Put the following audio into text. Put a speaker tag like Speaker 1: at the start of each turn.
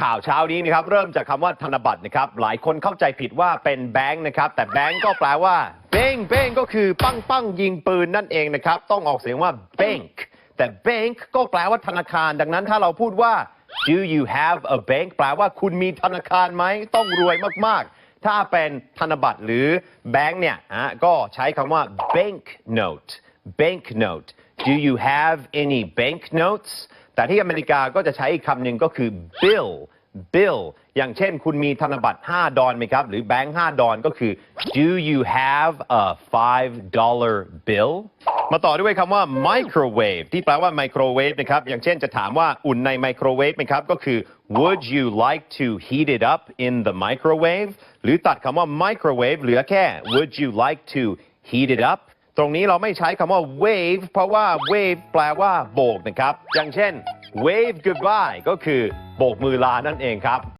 Speaker 1: ข่าวเช้านี้นะครับเริ่มจากคำว่าธนบัตรนะครับหลายคนเข้าใจผิดว่าเป็นแบงค์นะครับแต่แบงค์ก็แปลว่าเบ้งเบ้งก็คือปั้งปั้งยิงปืนนั่นเองนะครับต้องออกเสียงว่า bank แต่ bank ก็แปลว่าธนาคาร ดังนั้นถ้าเราพูดว่า do you have a bank แปลว่าคุณมีธนาคารไหมต้องรวยมากๆ ถ้าเป็นธนบัตรหรือแบงค์เนี่ยฮะก็ใช้คำว่า bank note bank note do you have any bank notes แต่ที่อเมริกาก็จะใช้อีกคำหนึ่งก็คือ bill bill อย่างเช่นคุณมีธนบัตร 5 ดอลไหมครับ หรือแบงค์ 5 ดอลก็คือ do you have a 5 dollar bill มาต่อด้วยคำว่า microwave ที่แปลว่าไมโครเวฟนะครับ อย่างเช่นจะถามว่าอุ่นในไมโครเวฟไหมครับ ก็คือ would you like to heat it up in the microwave หรือตัดคำว่า microwave เหลือแค่ would you like to heat it up ตรงนี้เราไม่ใช้คำว่า wave เพราะว่า wave แปลว่าโบกนะครับ อย่างเช่น wave goodbye ก็คือโบกมือลานั่นเองครับ